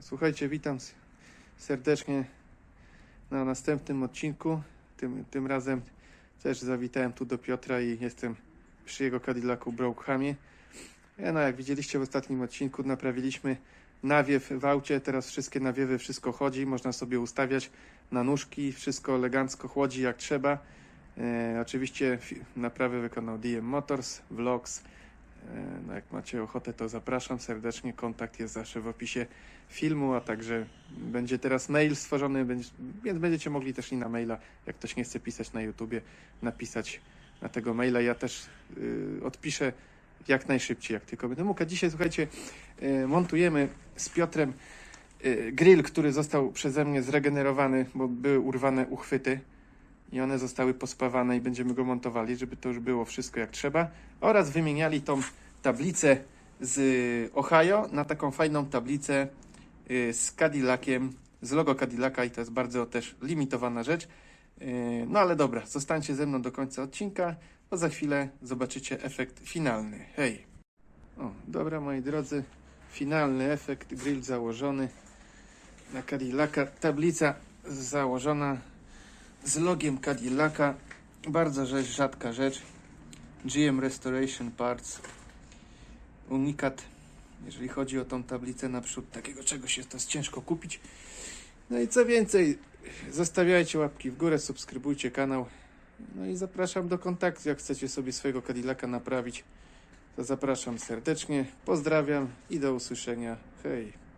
Słuchajcie, witam serdecznie na następnym odcinku. Tym, tym razem też zawitałem tu do Piotra i jestem przy jego Cadillacu Brokehamie. Ja, no, jak widzieliście w ostatnim odcinku, naprawiliśmy nawiew w aucie. Teraz wszystkie nawiewy, wszystko chodzi. Można sobie ustawiać na nóżki. Wszystko elegancko chłodzi jak trzeba. E, oczywiście naprawę wykonał DM Motors, Vlogs. E, No jak macie ochotę, to zapraszam serdecznie. Kontakt jest zawsze w opisie filmu, a także będzie teraz mail stworzony, więc będziecie mogli też i na maila, jak ktoś nie chce pisać na YouTubie, napisać na tego maila. Ja też y, odpiszę jak najszybciej, jak tylko będę mógł. A dzisiaj, słuchajcie, y, montujemy z Piotrem y, grill, który został przeze mnie zregenerowany, bo były urwane uchwyty i one zostały pospawane i będziemy go montowali, żeby to już było wszystko jak trzeba. Oraz wymieniali tą tablicę z Ohio na taką fajną tablicę y, z Cadillaciem, z logo Cadillaca i to jest bardzo też limitowana rzecz. Y, No ale dobra, zostańcie ze mną do końca odcinka, bo za chwilę zobaczycie efekt finalny. Hej! O, dobra moi drodzy, finalny efekt, grill założony na Cadillaca, tablica założona z logiem Cadillaca, bardzo rzadka rzecz. GM Restoration Parts, unikat, jeżeli chodzi o tą tablicę naprzód, takiego czegoś jest to ciężko kupić. No i co więcej, zostawiajcie łapki w górę, subskrybujcie kanał. No i zapraszam do kontaktu, jak chcecie sobie swojego Cadillaca naprawić, to zapraszam serdecznie, pozdrawiam i do usłyszenia. Hej!